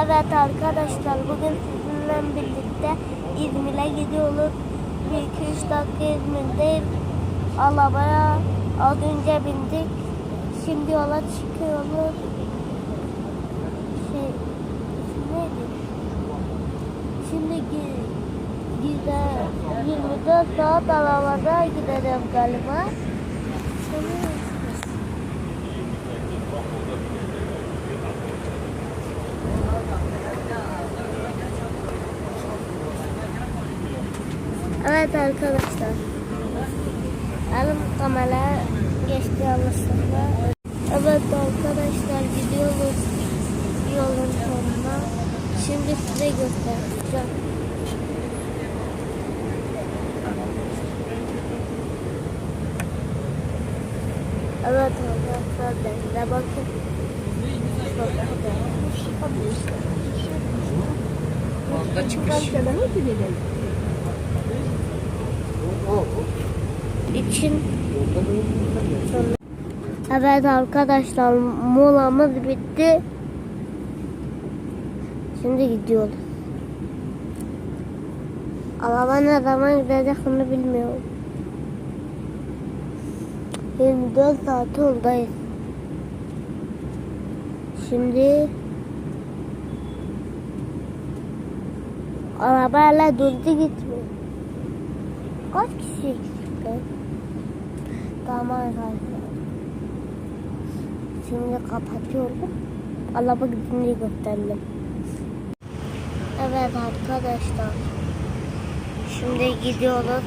Evet arkadaşlar bugün sizinle birlikte İzmir'e gidiyoruz. Bir iki üç dakika İzmir'deyim. Arabaya az önce bindik. Şimdi yola çıkıyoruz. Şey, neydi? Şimdi gi- gider 24 saat arabada gidelim galiba. Sanıyorum. Evet arkadaşlar. Elim kamera geçti yanlışlıkla. Evet arkadaşlar gidiyoruz yolun sonuna. Şimdi size göstereceğim. Evet arkadaşlar denize bakın. İçin Evet arkadaşlar molamız bitti. Şimdi gidiyoruz. Araba ne zaman gidecek onu bilmiyorum. 24 saat oradayız. Şimdi arabayla durdu gitmiyor. Kaç kişi eksikti? Tamam arkadaşlar. Şimdi kapatıyorum. Araba gidince gösterdim. Evet arkadaşlar. Şimdi gidiyoruz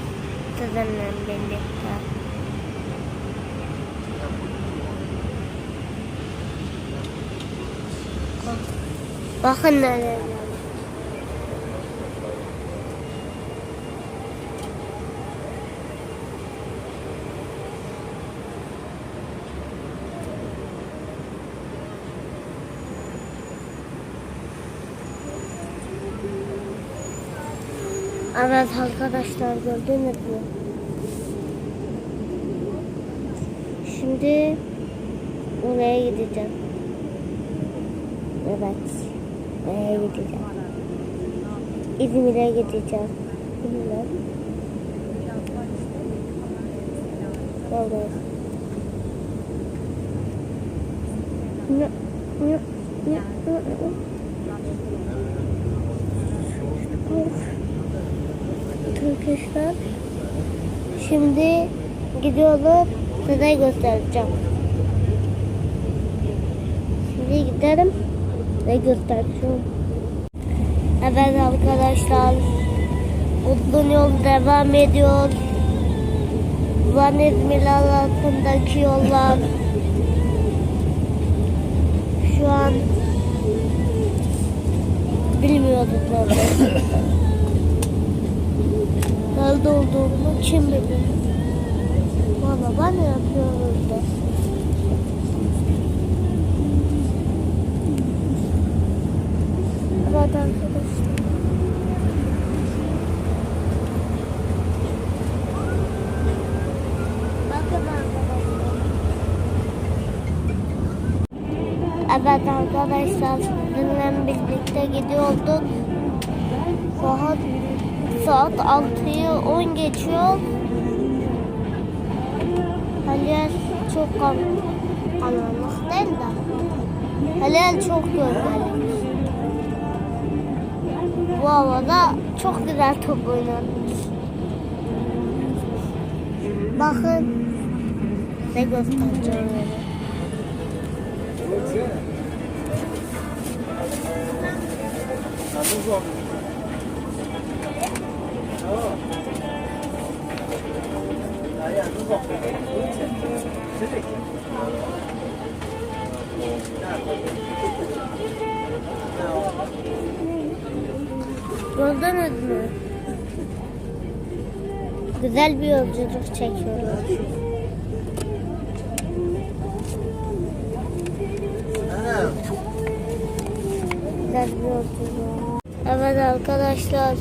sizinle birlikte. Bakın neler. Evet arkadaşlar gördünüz mü? Şimdi oraya gideceğim. Evet. Oraya gideceğim. İzmir'e gideceğim. İzmir'e. Evet. Ne, ne, ne, ne, ne. Arkadaşlar şimdi gidiyoruz size göstereceğim. Şimdi gidelim ve göstereceğim. Evet arkadaşlar uzun yol devam ediyor. Van İzmir arasındaki yollar şu an bilmiyorduk nerede. Nerede olduğumu kim bilir. Valla ben ne yapıyorum orada? Evet arkadaşlar. Evet arkadaşlar sizinle birlikte gidiyorduk. Saat saat 6'yı 10 geçiyor. Halil çok kan karanlık değil de. Halil çok gölgeli. Bu havada çok güzel top oynadık. Bakın size göstereceğim. Gördünüz mü? Güzel bir yolculuk çekiyorlar. Güzel bir yolculuk. Evet arkadaşlar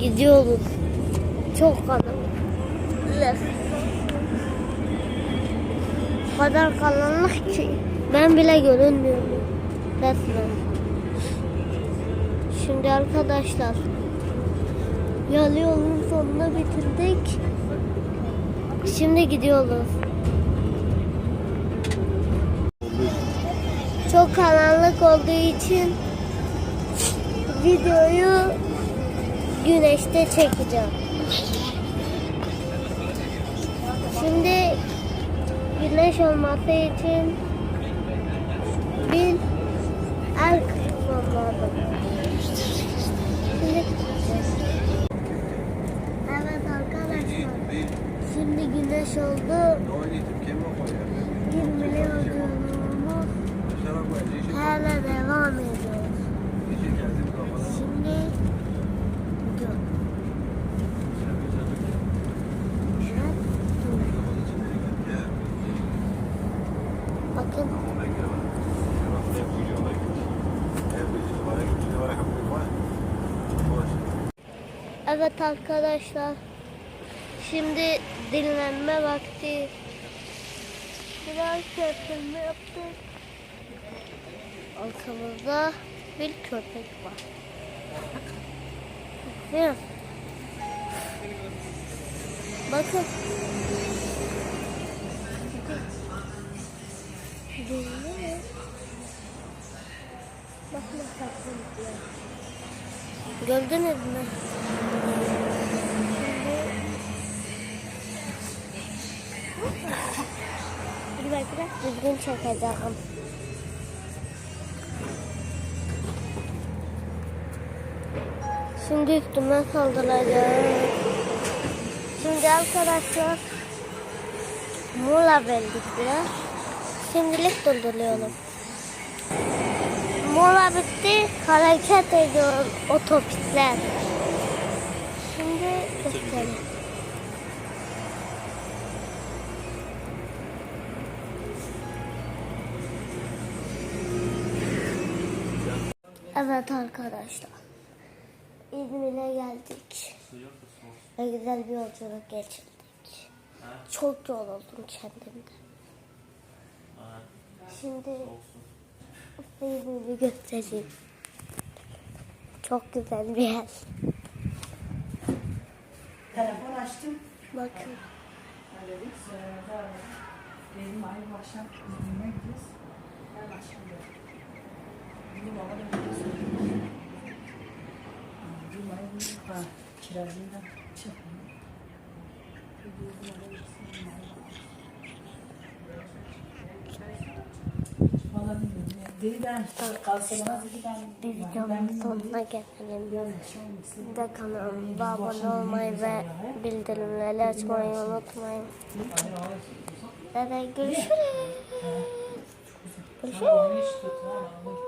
gidiyoruz. Çok karanlık. O kadar karanlık ki ben bile görünmüyorum. Resmen. şimdi arkadaşlar. Yalı yolun sonuna bitirdik. Şimdi gidiyoruz. Çok karanlık olduğu için videoyu güneşte çekeceğim. Şimdi güneş olması için bir el kısmam lazım. Şimdi Evet arkadaşlar. Şimdi güneş oldu. Girmeli yolculuğumuz hala devam ediyor. Şimdi dur. Evet, dur. Bakın evet arkadaşlar. Şimdi dinlenme vakti. Biraz köpürme yaptık. Arkamızda bir köpek var. Mi? Bakın. Dinle. Bak ne tatlı diyor. Gördünüz mü? Şimdi... Bir dakika düzgün çekeceğim. Şimdi üstüme saldıracağım. Şimdi arkadaşlar mola verdik biraz. Şimdilik durduruyorum. Mola bitti. Hareket ediyor otobüsler. Şimdi gösterelim. Evet arkadaşlar. İzmir'e geldik. Ve güzel bir yolculuk geçirdik. Çok yoruldum kendimde. Şimdi İzmir'i göstereyim. Çok güzel bir yer. Telefon açtım. Bakın. Dedik sonra da dedim aynı akşam İzmir'e gidiyoruz. Ben akşam. Benim baba da böyle söyledi. Dedim ay bu ha kirazından çıkmıyor. Valla bilmiyorum. ya. Dedi ben kalsa bana dedi ben Bir videonun sonuna gelelim. Bir de kanalıma abone olmayı ve bildirimleri açmayı unutmayın. Ve. Görüşürüz. Görüşürüz.